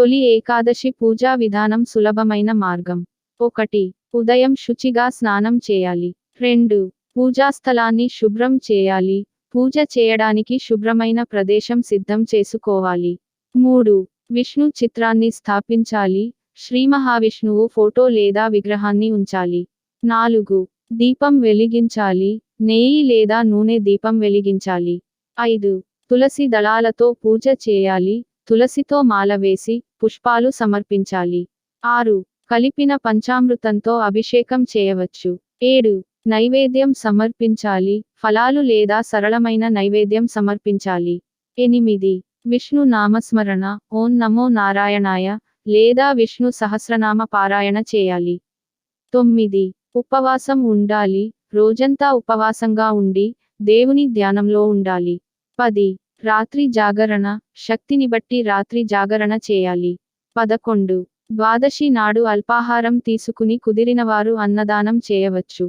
తొలి ఏకాదశి పూజా విధానం సులభమైన మార్గం. ఒకటి ఉదయం శుచిగా స్నానం చేయాలి. రెండు పూజాస్థలాన్ని శుభ్రం చేయాలి. పూజ చేయడానికి శుభ్రమైన ప్రదేశం సిద్ధం చేసుకోవాలి. మూడు విష్ణు చిత్రాన్ని స్థాపించాలి. శ్రీ మహావిష్ణువు ఫోటో లేదా విగ్రహాన్ని ఉంచాలి. నాలుగు దీపం వెలిగించాలి. నెయ్యి లేదా నూనె దీపం వెలిగించాలి. ఐదు తులసి దళాలతో పూజ చేయాలి. తులసితో మాల వేసి పుష్పాలు సమర్పించాలి. ఆరు. కలిపిన పంచామృతంతో అభిషేకం చేయవచ్చు. ఏడు. నైవేద్యం సమర్పించాలి. ఫలాలు లేదా సరళమైన నైవేద్యం సమర్పించాలి. ఎనిమిది. విష్ణు నామస్మరణ. ఓం నమో నారాయణాయ లేదా విష్ణు సహస్రనామ పారాయణ చేయాలి. తొమ్మిది. ఉపవాసం ఉండాలి. రోజంతా ఉపవాసంగా ఉండి దేవుని ధ్యానంలో ఉండాలి. పది. రాత్రి జాగరణ శక్తిని బట్టి రాత్రి జాగరణ చేయాలి. పదకొండు. ద్వాదశి నాడు అల్పాహారం తీసుకుని కుదిరినవారు అన్నదానం చేయవచ్చు.